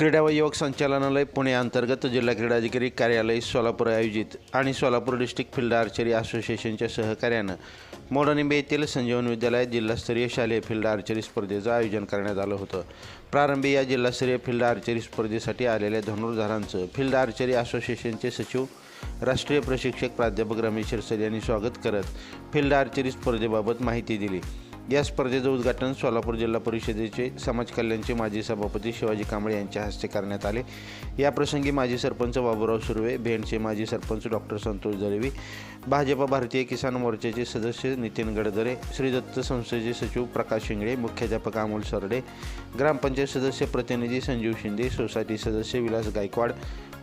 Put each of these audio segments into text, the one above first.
क्रीडा व युवक संचालनालय पुणे अंतर्गत जिल्हा क्रीडाधिकारी कार्यालय सोलापूर आयोजित आणि सोलापूर डिस्ट्रिक्ट फील्ड आर्चरी असोसिएशनच्या सहकार्यानं मोडनिंबे येथील संजीवन विद्यालयात जिल्हास्तरीय शालेय फील्ड आर्चरी स्पर्धेचं आयोजन करण्यात आलं होतं. प्रारंभी या जिल्हास्तरीय फील्ड आर्चरी स्पर्धेसाठी आलेल्या धनुर्धारांचं फील्ड आर्चरी असोसिएशनचे सचिव राष्ट्रीय प्रशिक्षक प्राध्यापक रमेश सर यांनी स्वागत करत फील्ड आर्चरी स्पर्धेबाबत माहिती दिली. या स्पर्धेचं उद्घाटन सोलापूर जिल्हा परिषदेचे समाज कल्याणचे माजी सभापती शिवाजी कांबळे यांच्या हस्ते करण्यात आले. याप्रसंगी माजी सरपंच बाबूराव सुर्वे भेंडचे माजी सरपंच डॉक्टर संतोष दळवी भाजपा भारतीय किसान मोर्चाचे सदस्य नितीन गडदरे श्रीदत्त संस्थेचे सचिव प्रकाश शिंगळे मुख्याध्यापक अमोल सरडे ग्रामपंचायत सदस्य प्रतिनिधी संजीव शिंदे सोसायटी सदस्य विलास गायकवाड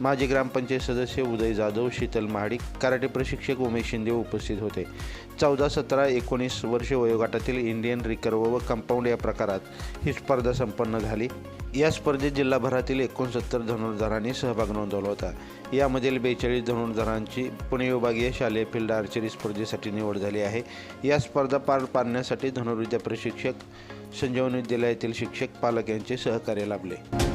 माजी ग्रामपंचायत सदस्य उदय जाधव शीतल महाडिक कराटे प्रशिक्षक उमेश शिंदे उपस्थित होते. चौदा सतरा एकोणीस वर्ष वयोगटातील इंडियन रिकर्व व कंपाऊंड या प्रकारात ही स्पर्धा संपन्न झाली. या स्पर्धेत जिल्हाभरातील एकोणसत्तर धनुर्धरांनी सहभाग नोंदवला होता. यामधील बेचाळीस धनुर्धरांची पुणे विभागीय शालेय फील्ड आर्चरी स्पर्धेसाठी निवड झाली आहे. या स्पर्धा पार पाडण्यासाठी धनुर्विद्या प्रशिक्षक संजीवन विद्यालयातील शिक्षक पालक यांचे सहकार्य लाभले.